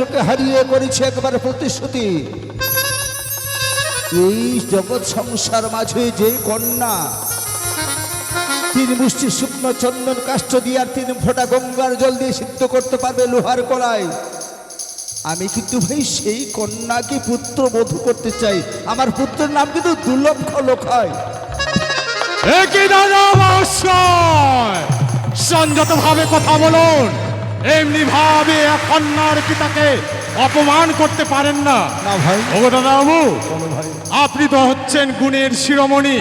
পুত্রকে হারিয়ে করেছে একবার প্রতিশ্রুতি। এই জগৎ সংসার মাঝে যে কন্যা, তিন মুষ্টি শুকনো চন্দন কাষ্ঠ দিয়ে আর তিন ফোঁটা গঙ্গার জল দিয়ে সিদ্ধ করতে পারবে লোহার কলায় আমি কিন্তু ভাই সেই কন্যাকে পুত্র বধূ করতে চাই। আমার পুত্রের নাম কিন্তু একই দাদা অবশ্যই সংযত ভাবে কথা বলুন। এমনি ভাবে এক কন্যার পিতাকে অপমান করতে পারেন না। না ভাই। ভাই। আপনি তো হচ্ছেন গুণের শিরোমণি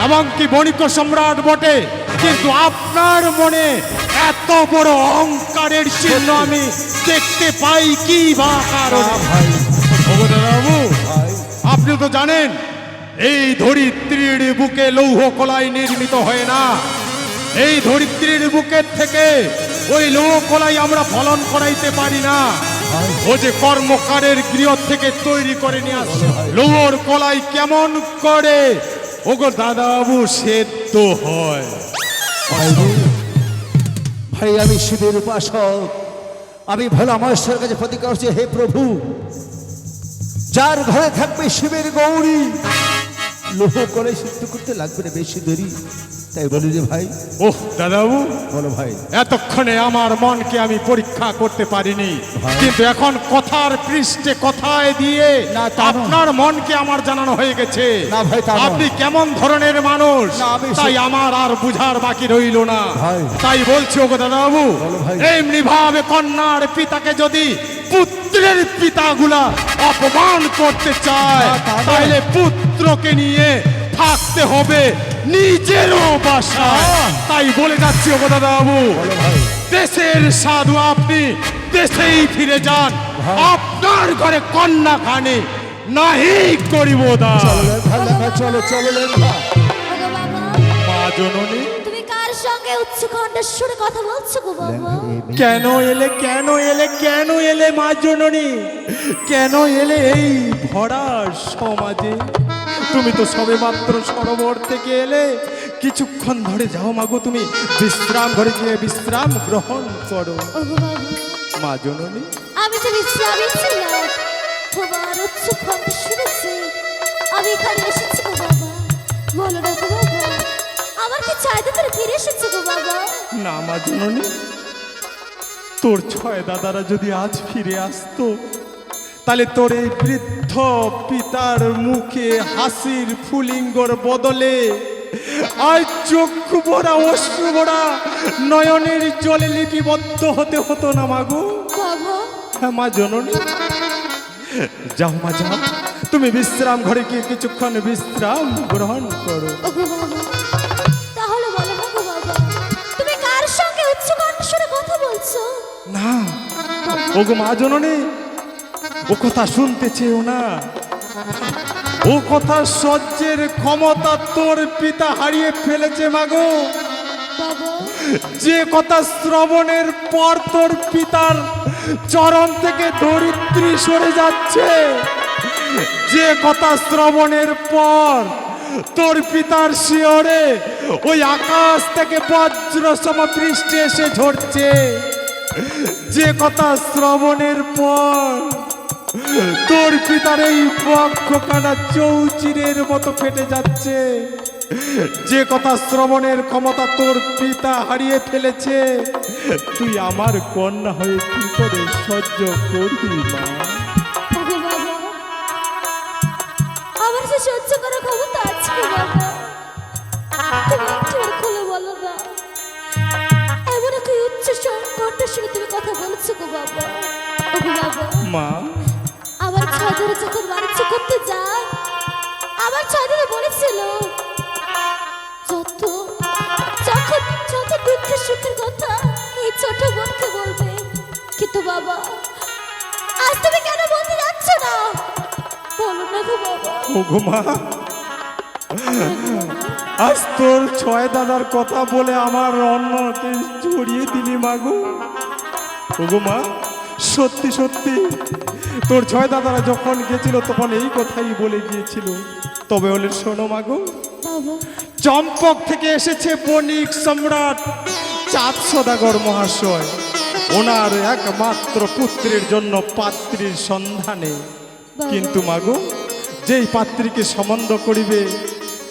এমনকি বণিক সম্রাট বটে কিন্তু আপনার মনে এত বড় অহংকারের চিহ্ন আমি দেখতে পাই কি বা কারণ? ভাই। ভাই। আপনি তো জানেন এই ধরিত্রীর বুকে লৌহ কলাই নির্মিত হয় না। এই ধরিত্রীর বুকের থেকে ওই লৌহ কলাই আমরা ফলন করাইতে পারি না। ও যে কর্মকারের গৃহ থেকে তৈরি করে নিয়ে আসছে লৌহর কলাই কেমন করে? ওগো দাদাবাবু, সেদ্ধ হয়। ভাই আমি শিবের উপাসক। আমি ভালো আমার কাছে প্রতিজ্ঞা করছি, হে প্রভু, যার ঘরে থাকবে শিবের গৌরী, লোহ করে সিদ্ধ করতে লাগবে না বেশি দেরি। তাই বলি যে ভাই ওহ দাদাবু বলো ভাই। এতক্ষণে আমার মনকে আমি পরীক্ষা করতে পারিনি। কিন্তু এখন কথার পৃষ্ঠে কথায় দিয়ে আপনার মনকে আমার জানানো হয়ে গেছে। না, ভাই, আপনি কেমন ধরনের মানুষ? তাই আমার আর বুঝার বাকি রইল না। তাই বলছি ওগো দাদাবাবু বলো, এমনি ভাবে কন্যার পিতাকে যদি পুত্রের পিতাগুলা অপমান করতে চায়। তাহলে পুত্রকে নিয়ে থাকতে হবে। নিজেরও বাসা। তাই বলে যাচ্ছি দাদাবাবু বলো ভাই। দেশের সাধু আপনি দেশেই ফিরে যান। ভাই। আপনার ঘরে কন্যা খানে নাহি করিব দা। চলো চলো বাবা মা জননী। তুমি কার সঙ্গে উচ্চ কণ্ঠের সুরে কথা বলছো গো বাবা? কেন এলে কেন এলে কেন এলে মা জননী? কেন এলে এই ভরা সমাজে? তুমি তো সবে মাত্র সরোবর থেকে এলে কিছুক্ষণ ধরে যাও মাগো তুমি। বিশ্রাম ঘরে গিয়ে বিশ্রাম গ্রহণ করো। মা জননী। আমি যে বিশ্রামে ছিলাম তোমার উচ্চ শুনেছি। আমি এখানে এসেছি গো বাবা। বলো না গো বাবা আমার কি চাইতে ফিরে এসেছে গো বাবা? না মা জননী তোর ছয় দাদারা যদি আজ ফিরে আসতো তাহলে তোর এই বৃদ্ধ পিতার মুখে হাসির ফুলিঙ্গর বদলে আজ চক্ষু ভরা অশ্রু ভরা নয়নের জলে লিপিবদ্ধ হতে হতো না মাগো হ্যাঁ মা জননী। যাও মা যাও। তুমি বিশ্রাম ঘরে গিয়ে কিছুক্ষণ বিশ্রাম গ্রহণ করো। ওগো তাহলে বলো না গো বাবা তুমি কার সঙ্গে উচ্চ কণ্ঠ কথা বলছো? না। ওগো মা জননী ও কথা শুনতে চেয়েও না। ও কথা সহ্যের ক্ষমতা তোর পিতা হারিয়ে ফেলেছে মাগো। যে কথা শ্রবণের পর তোর পিতার চরণ থেকে ধরিত্রী সরে যাচ্ছে, যে কথা শ্রবণের পর তোর পিতার শিওরে ওই আকাশ থেকে বজ্র সম বৃষ্টি এসে ঝরছে। যে কথা শ্রবণের পর তোর পিতার এই বক্ষ কানা চৌচিরের মতো ফেটে যাচ্ছে। যে কথা শ্রবণের ক্ষমতা তোর পিতা হারিয়ে ফেলেছে তুই আমার কন্যা হয়ে কি করে সহ্য করবি মা? আমার যে সহ্য করার ক্ষমতা আছে তুমি একটু খুলে বলো না। এমন উচ্চ কণ্ঠের সঙ্গে তুমি কথা বলছো গো বাবা। মা? ছাদের যখন বাণিজ্য করতে যায় আমার ছাদের বলেছিল, যত, যখন, যত আজ তুমি কেন বলতে যাচ্ছ না? বলো না বাবা। মা, আজ তোর ছয় দাদার কথা বলে আমার অন্যকে জড়িয়ে দিলি মাগো ওগো সত্যি সত্যি। তোর ছয় দাদারা যখন গেছিল তখন এই কথাই বলে গিয়েছিল। তবে হলে শোনো মাগো চম্পক থেকে এসেছে বণিক সম্রাট চাঁদ সদাগর মহাশয়। ওনার একমাত্র পুত্রের জন্য পাত্রীর সন্ধানে। কিন্তু মাগো যেই পাত্রীকে সম্বন্ধ করিবে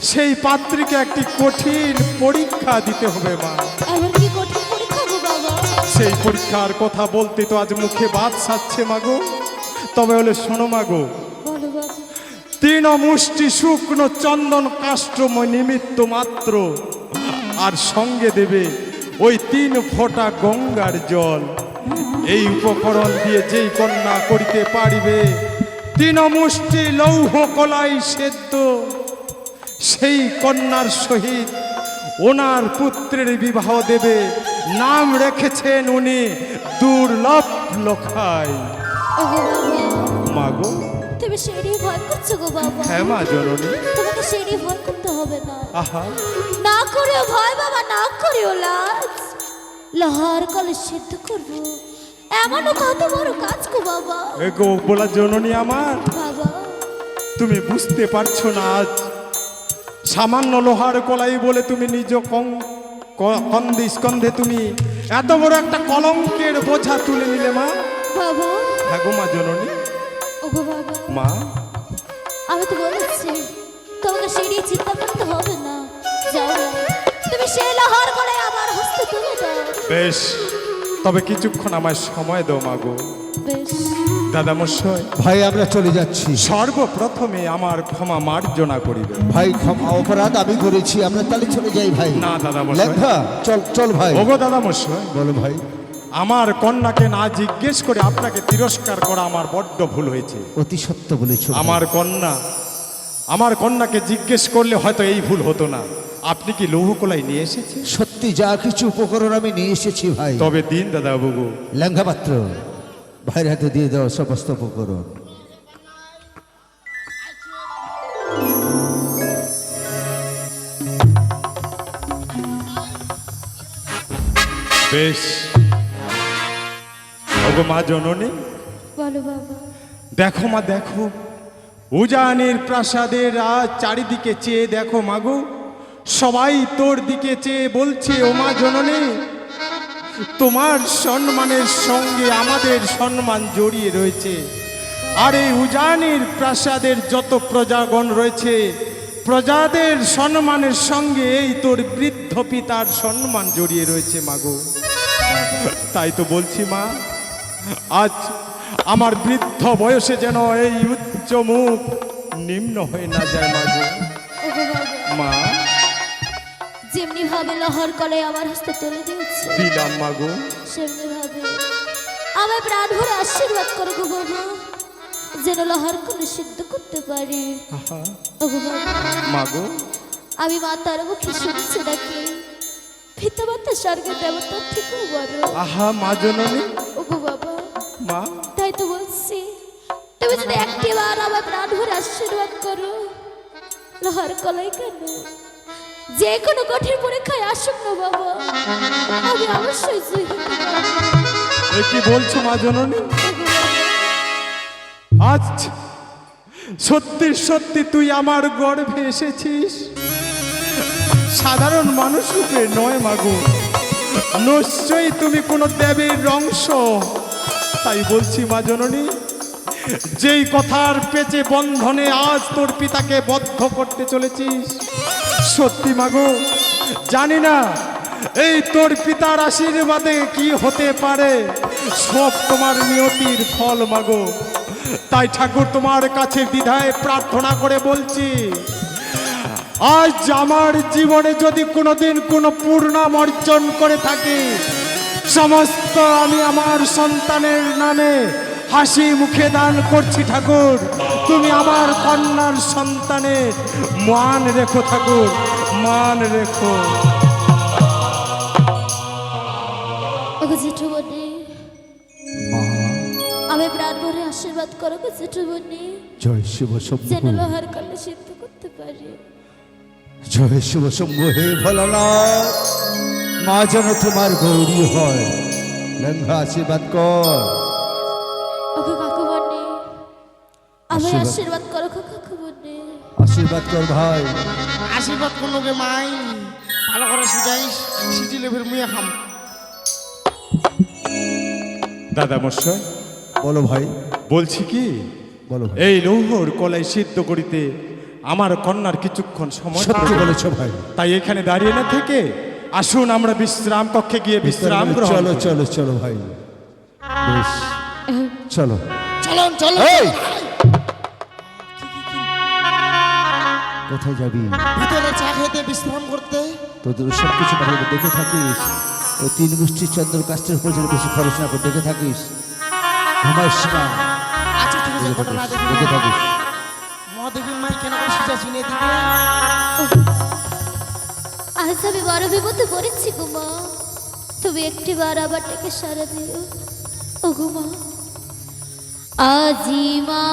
সেই পাত্রীকে একটি কঠিন পরীক্ষা দিতে হবে মা। কি কঠিন? সেই পরীক্ষার কথা বলতে তো আজ মুখে বাদ সাচ্ছে মাগো। তবে হলে শোনো মাগো। তিন মুষ্টি শুকনো চন্দন কাষ্টম নিমিত্ত মাত্র। আর সঙ্গে দেবে ওই তিন ফোঁটা গঙ্গার জল। এই উপকরণ দিয়ে যেই কন্যা করিতে পারিবে তিন মুষ্টি লৌহ কলাই সেদ্ধ। সেই কন্যার সহিত ওনার পুত্রের বিবাহ দেবে নাম রেখেছেন উনি দুর্লভ লখাই। মাগো তুমি সেটাই ভয় করছ গো বাবা। হ্যাঁ মা জননী তোমাকে সেটাই ভয় করতে হবে না আহা। না করিও ভয় বাবা না করিও লাজ। লহার কলে সিদ্ধ করব। এমনও কত বড় কাজ গো বাবা। এগো বলা জননী আমার। বাবা। তুমি বুঝতে পারছ না আজ সামান্য লোহার কলাই বলে তুমি নিজ কং- ক- কন্দে স্কন্ধে তুমি এত বড় একটা কলঙ্কের বোঝা তুলে নিলে মা। বাবা। হ্যাঁ গো মা জননী। ওগো বাবা মা। আমি তো বলেছি তোমাকে সিঁড়ি চিন্তা করতে হবে না। যাও তুমি সেই লহার কলে আমার হস্তে তুলে দাও। বেশ তবে কিছুক্ষণ আমায় সময় দাও মা গো। বেশ। দাদা মশাই ভাই আমরা চলে যাচ্ছি। সর্বপ্রথমে আমার ক্ষমা মার্জনা করিবে। ভাই ক্ষমা অপরাধ আমি করেছি আমরা তাহলে চলে যাই ভাই। না দাদা মশাই চল চল ভাই। ওগো দাদা মশাই বলো ভাই। আমার কন্যাকে না জিজ্ঞেস করে আপনাকে তিরস্কার করা আমার বড্ড ভুল হয়েছে। অতি সত্য বলেছ আমার কন্যা আমার কন্যাকে জিজ্ঞেস করলে হয়তো এই ভুল হতো না। আপনি কি লৌহকলাই নিয়ে এসেছেন? সত্যি যা কিছু উপকরণ আমি নিয়ে এসেছি ভাই। তবে দিন দাদা বাবু লেঙ্গা পাত্র। ভাইয়ের হাতে দিয়ে দাও সমস্ত উপকরণ বেশ। ওগো মা জননী বলো বাবা। দেখো মা দেখো। উজানের প্রাসাদের আজ চারিদিকে চেয়ে দেখো মাগো সবাই তোর দিকে চেয়ে বলছে ও মা জননী তোমার সম্মানের সঙ্গে আমাদের সম্মান জড়িয়ে রয়েছে। আর এই উজানির প্রাসাদের যত প্রজাগণ রয়েছে, প্রজাদের সম্মানের সঙ্গে এই তোর বৃদ্ধ পিতার সম্মান জড়িয়ে রয়েছে মাগো। তাই তো বলছি মা, আজ আমার বৃদ্ধ বয়সে যেন এই উচ্চ মুখ নিম্ন হয়ে না যায় মাগো। মা যেমনি ভাবে লহর কলে আমার হস্তে তুলে দিয়েছে। দিলাম মাগো সেমনি ভাবে। আমার প্রাণ ভরে আশীর্বাদ করো গো বাবা যেন লহর কলে সিদ্ধ করতে পারি। মাগো আমি মা তার মুখে শুনছি নাকি? স্বর্গের দেবতা বড় আহা মা জননী। ওগো বাবা। মা? তাই তো বলছি তুমি যদি একটিবার আমার প্রাণ ভরে আশীর্বাদ করো লহর কলাই কেন যে কোনো কঠিন পরীক্ষায় আসুক না বাবা, আমি অবশ্যই কি বলছো মা জননী? আজ সত্যি সত্যি তুই আমার গর্ভে এসেছিস। সাধারণ মানুষ রূপে নয় মাগো নিশ্চয়ই তুমি কোনো দেবীর অংশ। তাই বলছি মা জননী, যেই কথার পেচে বন্ধনে আজ তোর পিতাকে বদ্ধ করতে চলেছিস সত্যি মাগো, জানি না এই তোর পিতার আশীর্বাদে কি হতে পারে। সব তোমার নিয়তির ফল মাগো। তাই ঠাকুর তোমার কাছে দ্বিধায় প্রার্থনা করে বলছি, আজ আমার জীবনে যদি কোনোদিন কোনো পূর্ণাম অর্জন করে থাকি, সমস্ত আমি আমার সন্তানের নামে হাসি মুখে দান করছি ঠাকুর। তুমি আমার কন্যার সন্তানের মান রেখো ঠাকুর মান রেখো। আমি প্রাণ ভরে আশীর্বাদ করো গো জেঠুমণি জয় শিব শম্ভু। যেন লোহার কলে সিদ্ধ করতে পারি। জয় শিব শম্ভু হে ভোলানাথ। মা যেন তোমার গৌরী হয়। লেঙ্গা আশীর্বাদ কর। আশীর্বাদ। করো গো আশীর্বাদ কর ভাই। আশীর্বাদ করল গে মাই ভালো করে সিজাইস সিজিলে ফের মুয়ে খাম। দাদা মশাই। বলো ভাই। বলছি কি? বলো ভাই। এই লৌহর কলাই সিদ্ধ করিতে আমার কন্যার কিছুক্ষণ সময় সত্যি। বলেছ ভাই। তাই এখানে দাঁড়িয়ে না থেকে আসুন আমরা বিশ্রাম কক্ষে গিয়ে বিশ্রাম চলো চলো চলো ভাই। বেশ। চলো। চলুন কোথায় যাবি? ভিতরে চা খেতে বিশ্রাম করতে। তোদের সব কিছু বাইরে দেখে থাকিস। ও তিন মুষ্টি চন্দ্র কাষ্টের উপর যেন বেশি খরচ না করে দেখে থাকিস। ঘুমাইস না। আচ্ছা ঠিক আছে ঘটনা দেখে থাকিস। মহাদেবীর মাই কেন সিজা চিনে দিবে আজ আমি বড় বিপদে পড়েছি গুমা তুমি একটি বার আবার ডেকে সারা দিও। ও গুমা আজিমা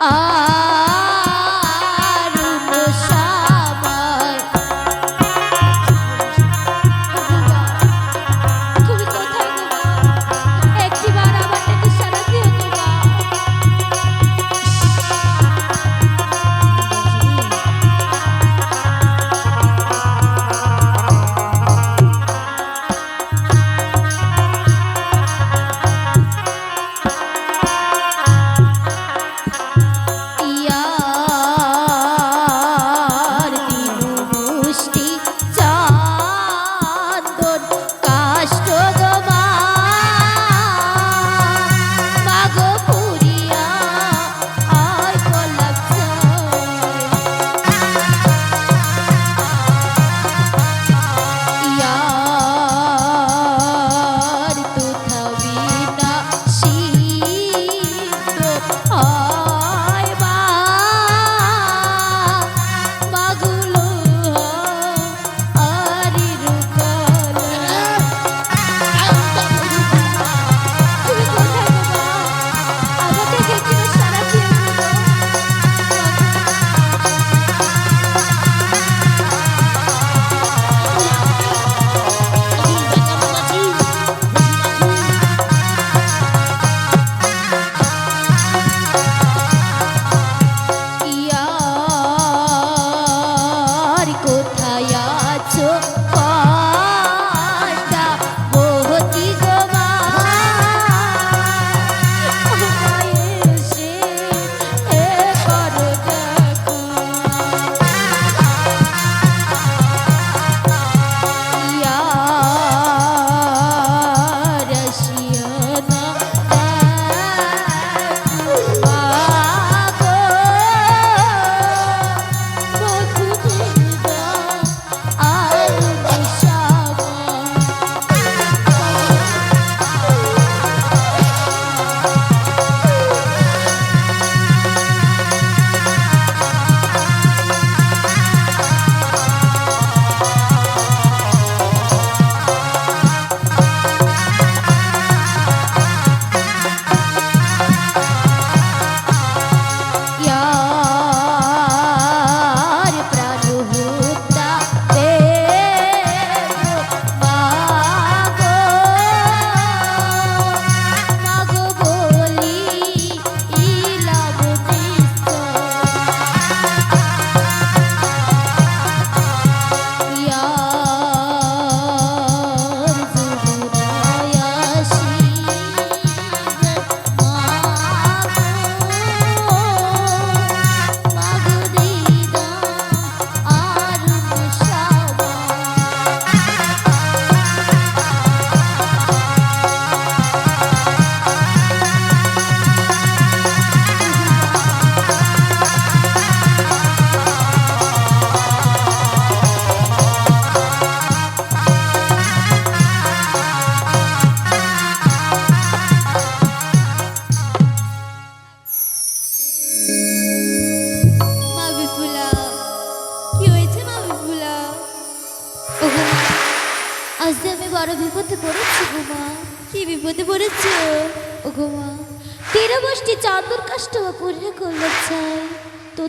啊。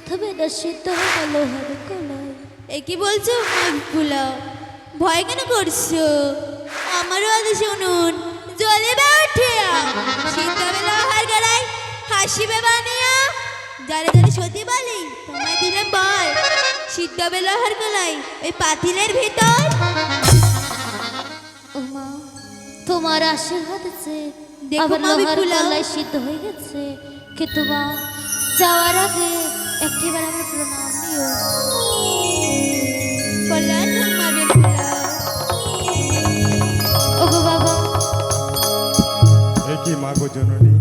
না সিদ্ধ লোহার এ কি বলছো? ফুলাও। ভয় কেন করছ? আমারও আগে শুনুন। জলে বা উঠিয়া শীতবে লোহার গলায় হাসিবে বানিয়া। যারে যারে সত্যি বলি তোমায় দিলে বল। শীতবে লোহার গলায় ওই পাতিলের ভিতর। ওমা তোমার আশীর্বাদ আছে দেখো আবার লোহার গলায় সিদ্ধ হয়ে গেছে। কিন্তু মা যাওয়ার আগে একটিবার আমার প্রণাম নিও। কল্যাণ হোক মা বেফুলাও ওগো বাবা। এ কি মাগো জননী?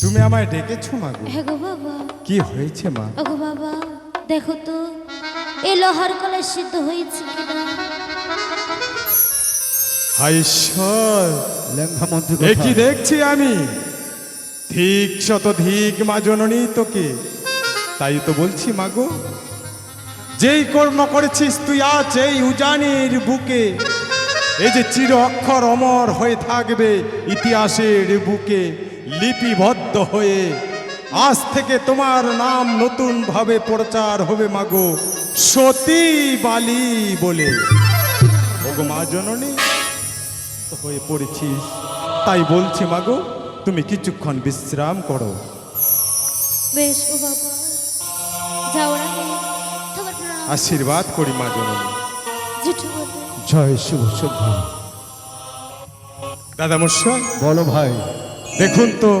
তুমি আমায় ডেকেছো মাগো হ্যাঁ গো বাবা। কি হয়েছে মা? ওগো বাবা দেখো তো এই লোহার গলায় সিদ্ধ হয়েছে কিনা? ঈশ্বর! লেঙ্গা মন্ত্রী এ কি দেখছি আমি? ধিক শত ধিক মা জননী তোকে। তাই তো বলছি মাগো যেই কর্ম করেছিস তুই আজ এই উজানির বুকে, এই যে চির অক্ষর অমর হয়ে থাকবে ইতিহাসের বুকে, লিপিবদ্ধ হয়ে, আজ থেকে তোমার নাম নতুন ভাবে প্রচার হবে মাগো সতী বালি বলে। ওগো মা জননী হয়ে পড়েছিস, তাই বলছি মাগো তুমি কিছুক্ষণ বিশ্রাম করো। বেশ বাবা। আশীর্বাদ করি মা জননী। জয় শিব দাদা মশাই বলো ভাই। দেখুন তো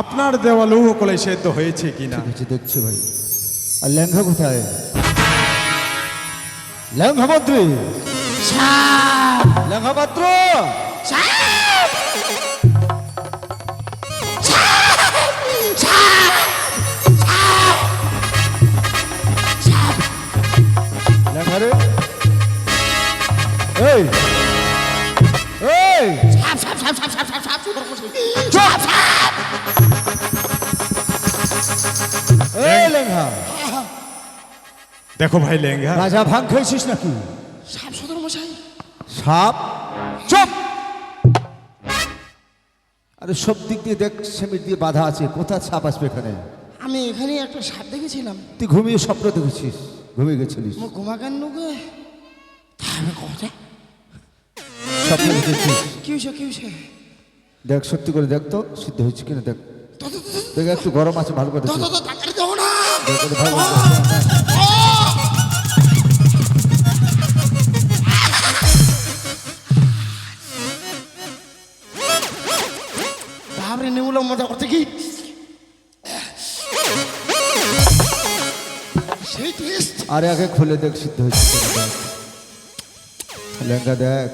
আপনার দেওয়া লৌহ কলাই সেদ্ধ হয়েছে কিনা? দেখছি ভাই। আর লেঙ্গা কোথায়? লেঙ্গা মন্ত্রী লেঙ্গা পাত্র এই এই। এই লেঙ্গা দেখো ভাই লেঙ্গা রাজা ভাং খেয়েছিস নাকি? সাপ সদর মশাই। সাপ চুপ। আরে সব দিক দিয়ে দেখ সেমির দিয়ে বাধা আছে। কোথায় সাপ আসবে এখানে? আমি এখানে একটা সাপ দেখেছিলাম। তুই ঘুমিয়ে স্বপ্ন দেখেছিস। ঘুমিয়ে গেছিলিস। আমার ঘুমা কেন গে তাহলে কথা স্বপ্ন দেখেছিস? কি হয়েছে কি হয়েছে দেখ সত্যি করে দেখ তো সিদ্ধ হয়েছে কিনা দেখ। দেখ একটু গরম আছে ভালো করে মজা করতে কি? আরে আগে খুলে দেখ সিদ্ধ হয়েছে লেঙ্গা দেখ।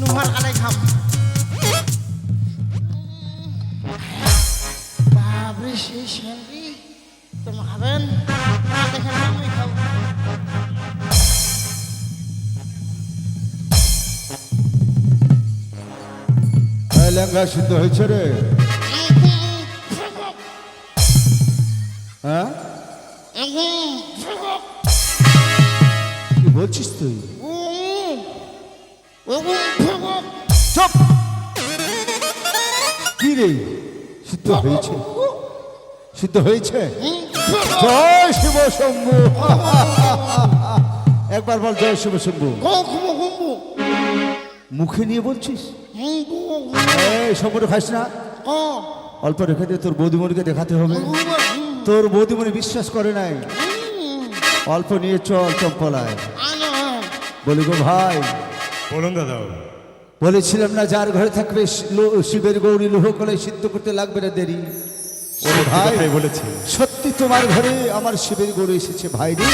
নুমার কালাই খাম বাবরে সেই শ্যান্ডি তোমার খাবেন? দেখেন আমি খাব। লেঙ্গা সিদ্ধ হয়েছে রে। চুপ। কি রে? সিদ্ধ হয়েছে। সিদ্ধ হয়েছে? জয় শিব শম্ভু। একবার বল জয় শিব শম্ভু। মুখে নিয়ে বলছিস? শম্ভু খাস না। অল্প রেখে দিয়ে তোর বৌদিমণিকে দেখাতে হবে। তোর বৌদিমণি বিশ্বাস করে নাই। অল্প নিয়ে চল চম্পলায়। বলি গো ভাই বলুন দাদা। বলেছিলাম না যার ঘরে থাকবে শিবের গৌরী লোহ কলে সিদ্ধ করতে লাগবে না দেরি। ভাই বলেছি। সত্যি তোমার ঘরে আমার শিবের গৌরী এসেছে ভাই রে।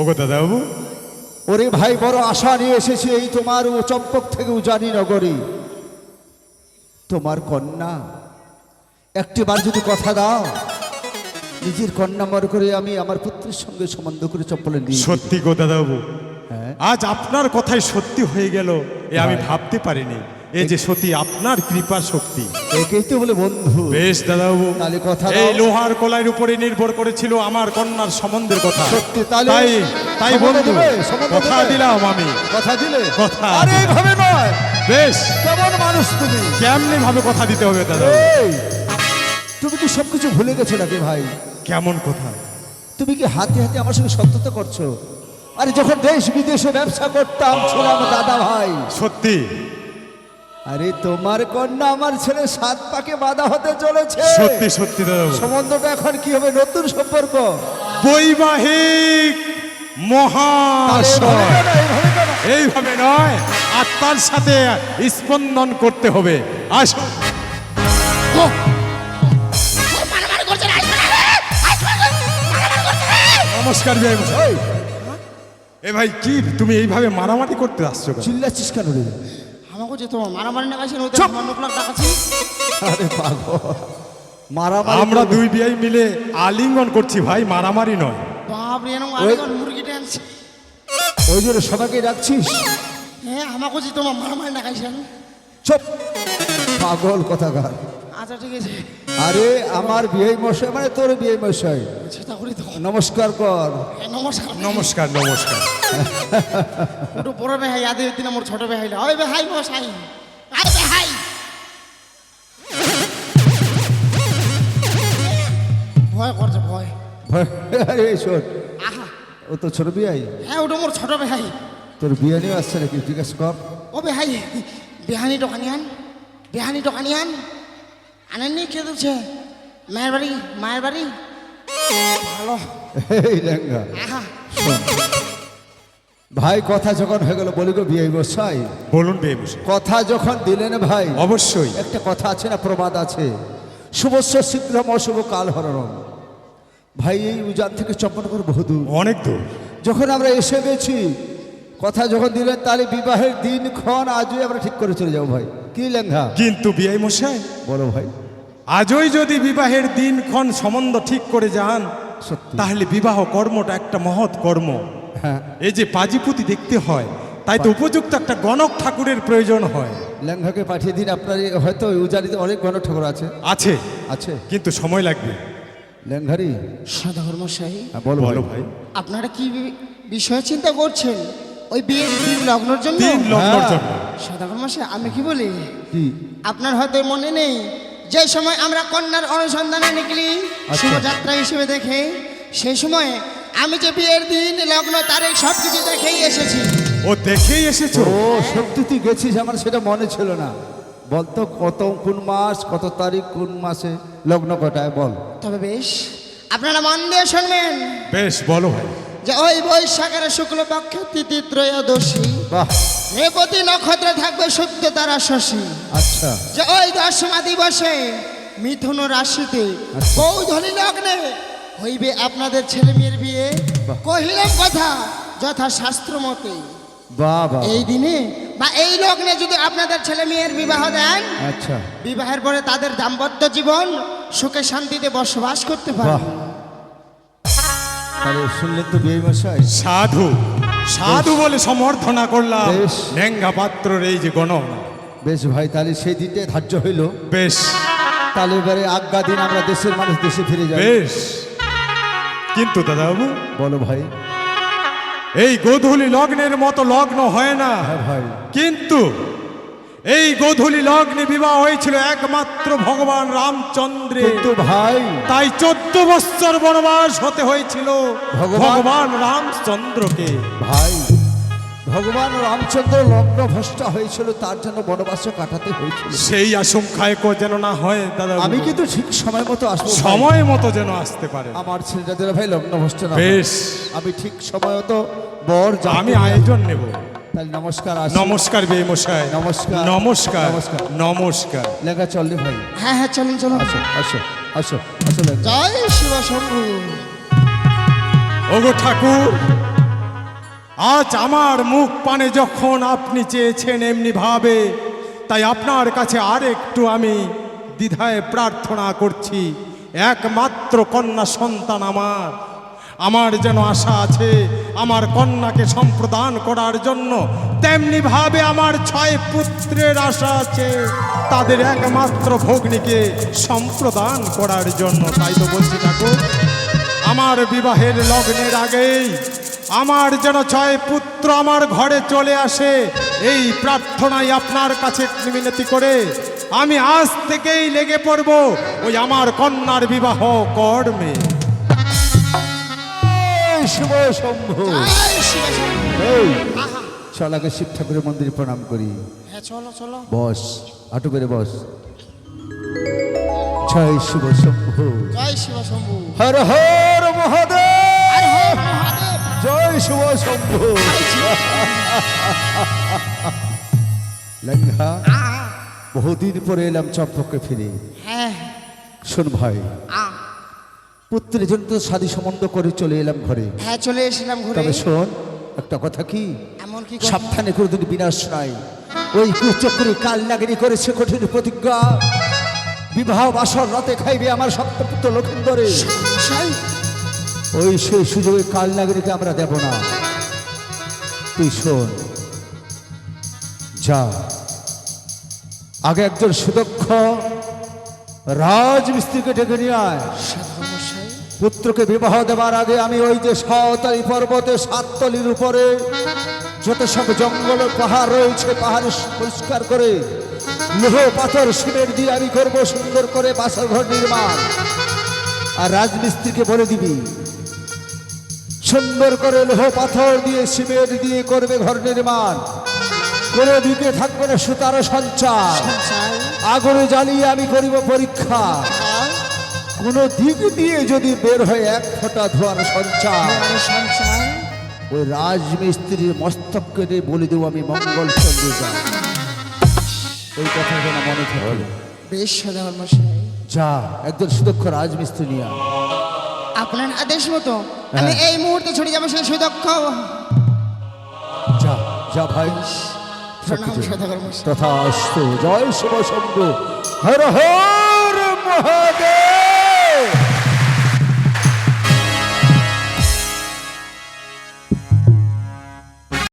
ওগো দাদা বাবু ওরে ভাই বড় আশা নিয়ে এসেছে এই তোমার ও চম্পক থেকে উজানি নগরী। তোমার কন্যা একটিবার যদি কথা দাও নিজের কন্যা মর করে আমি আমার পুত্রের সঙ্গে সম্বন্ধ করে চম্পলে নিয়ে সত্যি গো দাদা বাবু হ্যাঁ। আজ আপনার কথাই সত্যি হয়ে গেল এ আমি ভাবতে পারিনি। এ যে সত্যি আপনার কৃপা শক্তি। একেই তো বলে বন্ধু। বেশ দাদাবাবু তাহলে কথা এই লোহার কলাইয়ের উপরে নির্ভর করেছিল আমার কন্যার সম্বন্ধের কথা। সত্যি, তাই তাই বন্ধু কথা দিলাম আমি। কথা দিলে? কথা। আরে। এইভাবে নয়। বেশ। কেমন মানুষ তুমি? কেমনি ভাবে কথা দিতে হবে দাদা? তুমি কি সবকিছু ভুলে গেছো নাকি ভাই? কেমন কথা? তুমি কি হাতে হাতে আমার সঙ্গে সত্যতা করছ? আরে যখন দেশ বিদেশে ব্যবসা করতাম ছিলাম দাদা ভাই। সত্যি? আরে তোমার কন্যা আমার ছেলে সাত পাকে বাধা হতে চলেছে। সত্যি সত্যি দাদা সম্বন্ধটা এখন কি হবে? নতুন সম্পর্ক? বৈবাহিক মহাশয়? এইভাবে নয় আত্মার সাথে স্পন্দন করতে হবে। আসো। নমস্কার ওই, এ ভাই কি তুমি এইভাবে মারামারি করতে আসছো? চিল্লাচ্ছিস কেন রে? আমাকে যে তোমার মারামারি না কাছে ওদের চুপ! মন্ডপ লাগ ডাকাছি আরে পাগল। মারামারি আমরা দুই বিয়াই মিলে আলিঙ্গন করছি ভাই মারামারি নয়। বাপ রে এরকম আরেকবার মুরগি টানছে। ওই জন্য সবাইকে ডাকছিস? হ্যাঁ আমাকে যে তোমার মারামারি না। কাছে চুপ! পাগল কথা কথাকার। আচ্ছা ঠিক আছে। আরে আমার বিয়ে মশাই মানে তোর বিয়ে মশাই। সেটা করি তো নমস্কার কর। হ্যাঁ, নমস্কার। নমস্কার নমস্কার। ওটা বড় বেহাই আদি দিন আমার ছোট বেহাই ওই বেহাই মশাই আরে বেহাই। ভয় করছে ভয়। আরে শোন। আহা। ও তো ছোট বিয়াই। হ্যাঁ ওটা মোর ছোট বেহাই। তোর বিয়ে নিয়ে আসছে নাকি? আছে কর। ও বেহাই বেহানি দোকানি আন বেহানি দোকানি আন আনেননি কে মায়ের বাড়ি মায়ের বাড়ি। ভালো। এই লেঙ্গা। ভাই কথা যখন হয়ে গেল বলি গো বিয়ে মশাই বলুন বিআই মশাই কথা যখন দিলেন ভাই অবশ্যই। একটা কথা আছে না প্রবাদ আছে। শুভস্য শীঘ্রম অশুভ কাল হরণম। ভাই এই উজান থেকে চম্পনগর বহুদূর অনেক দূর। যখন আমরা এসে গেছি কথা যখন দিলেন তাহলে বিবাহের দিন ক্ষণ আজই আমরা ঠিক করে চলে যাব ভাই। কি লেঙ্গা? কিন্তু বিআই মশাই বলো ভাই। আজই যদি বিবাহের দিনক্ষণ সম্বন্ধ ঠিক করে যান সত্যি। তাহলে বিবাহ কর্মটা একটা মহৎ কর্ম। হ্যাঁ। এই যে পাজিপুতি দেখতে হয় তাই তো উপযুক্ত একটা গণক ঠাকুরের প্রয়োজন হয়। লেঙ্গাকে পাঠিয়ে দিন আপনার এই হয়তো উজানিতে অনেক গণ ঠাকুর আছে। আছে। আছে? কিন্তু সময় লাগবে। লেঙ্গারি সদাগর মশাই হ্যাঁ বলো বলো ভাই। আপনারা কি বিষয় চিন্তা করছেন? ওই বিয়ের দিন লগ্নর হ্যাঁ। জন্য। সদাগর মশাই আমি কি বলি? কি? আপনার হয়তো মনে নেই যে সময় আমরা কন্যার অনুসন্ধানে নিকলি আচ্ছা। শুভযাত্রা হিসেবে দেখে সেই সময় আমি যে বিয়ের দিন লগ্ন তারিখ সব কিছু দেখেই এসেছি। ও দেখেই এসেছ? ও সত্যি তুই গেছিস আমার সেটা মনে ছিল না। বলতো কত কোন মাস কত তারিখ কোন মাসে লগ্ন কটায় বল। তবে বেশ আপনারা মন দিয়ে শুনবেন। বেশ বলো ভাই। যে ওই বৈশাখের শুক্লপক্ষে তিথি ত্রয়োদশী। বাহ। রেবতী নক্ষত্রে থাকবে সত্য তারা শশী। আচ্ছা। যে ওই দশমা দিবসে মিথুন রাশিতে আচ্ছা। কৌধলী লগ্নে হইবে আপনাদের ছেলে মেয়ের বিয়ে। কহিলাম কথা যথা শাস্ত্র মতে। বাহ এই দিনে বা এই লগ্নে যদি আপনাদের ছেলে মেয়ের বিবাহ দেন আচ্ছা। বিবাহের পরে তাদের দাম্পত্য জীবন সুখে শান্তিতে বসবাস করতে পারে তাহলে শুনলেন তো বিয়ে মশাই। সাধু। সাধু বলে সমর্থনা করলাম। ন্যাঙ্গা পাত্রর এই যে গণ বেশ ভাই তাহলে সেই দিনটাই ধার্য হইল। বেশ। তাহলে এবারে আজ্ঞা দিন আমরা দেশের মানুষ দেশে ফিরে যাই। বেশ। কিন্তু দাদাবাবু বলো ভাই। এই গোধূলি লগ্নের মতো লগ্ন হয় না। হ্যাঁ ভাই। কিন্তু এই গোধূলি লগ্নে বিবাহ হয়েছিল একমাত্র ভগবান রামচন্দ্রের। কিন্তু ভাই। তাই চোদ্দ বৎসর বনবাস হতে হয়েছিল ভগবান- রামচন্দ্রকে। ভাই ভগবান রামচন্দ্র লগ্ন ভ্রষ্টা হয়েছিল তার জন্য বনবাস কাটাতে হয়েছিল। সেই আশঙ্কায় কো যেন না হয় দাদা আমি কিন্তু ঠিক সময় মতো আসব সময় মতো যেন আসতে পারে। আমার ছেলেটাদের ভাই লগ্ন ভ্রষ্ট না বেশ। আমি ঠিক সময় মতো বর। আমি আয়োজন নেব। তাহলে নমস্কার নমস্কার বে মশাই। নমস্কার। নমস্কার। নমস্কার। নমস্কার। লেখা চললে ভাই হ্যাঁ হ্যাঁ চলুন চলুন। আসো আসো আসো আসো জয় শিব শম্ভু। ওগো ঠাকুর আজ আমার মুখ পানে যখন আপনি চেয়েছেন এমনি ভাবে তাই আপনার কাছে আর একটু আমি দ্বিধায় প্রার্থনা করছি। একমাত্র কন্যা সন্তান আমার। আমার যেন আশা আছে, আমার কন্যাকে সম্প্রদান করার জন্য, তেমনি ভাবে আমার ছয় পুত্রের আশা আছে, তাদের একমাত্র ভগ্নিকে সম্প্রদান করার জন্য। তাই তো বলছি ঠাকুর, আমার বিবাহের লগ্নের আগেই আমার যেন ছয় পুত্র আমার ঘরে চলে আসে, এই প্রার্থনাই আপনার কাছে মিনতি করে আমি আজ থেকেই লেগে পড়ব ওই আমার কন্যার বিবাহ কর্মে। শিব শম্ভু। এই চল আগে শিব ঠাকুরের মন্দিরে প্রণাম করি। হ্যাঁ চলো চলো। বস আটু বেড়ে বস। জয় শিব শম্ভু। জয় শিব শম্ভু। হর হর মহাদেব। জয় শুভ শম্ভু। আহা বহুদিন পরে এলাম চম্পককে ফিরে। হ্যাঁ শোন ভাই পুত্রের জন্য তো সাদী সম্বন্ধ করে চলে এলাম ঘরে। হ্যাঁ চলে এসেছিলাম ঘরে। তবে শোন একটা কথা কি? এমন কি? সাবধানে কোনোদিন বিনাশ নাই ওই কুচক্রী কাল নাগিনী করেছে কঠিন প্রতিজ্ঞা। বিবাহ বাসর রাতে খাইবে আমার সপ্তপুত্র লক্ষিন্দরে। ওই সেই সুযোগে কাল নাগরিকে আমরা দেব না। তুই শোন যা। আগে একজন সুদক্ষ রাজমিস্ত্রিকে ডেকে নিয়ে আয়। পুত্রকে বিবাহ দেওয়ার আগে আমি ওই যে সাঁওতালি পর্বতে সাততলির উপরে যত সব জঙ্গল পাহাড় রয়েছে পাহাড় পরিষ্কার করে লোহ পাথর সিমেন্ট দিয়ে আমি করব সুন্দর করে বাসর ঘর নির্মাণ। আর রাজমিস্ত্রিকে বলে দিবি সুন্দর করে লোহ পাথর দিয়ে সিমেন্ট দিয়ে করবে ঘর নির্মাণ। কোনো দিকে থাকবে না সুতার সঞ্চার। আগুনে জ্বালিয়ে আমি করিব পরীক্ষা। কোনো দিক দিয়ে যদি বের হয় এক ফোঁটা ধোয়ার সঞ্চার সঞ্চার। ওই রাজমিস্ত্রির মস্তক দিয়ে বলে দেবো আমি মঙ্গল চন্দ্রিকা এই কথা যেন মনে থাকে। বেশ ধর্মশাই যা একজন সুদক্ষ রাজমিস্ত্রি নিয়ে আপনার আদেশ মতো আমি হ্যাঁ। এই মুহূর্তে ছড়ে যাব সেই সুদক্ষ। যা যা ভাই। মশাই। জয় শিব শম্ভু। হর হর মহাদেব। go!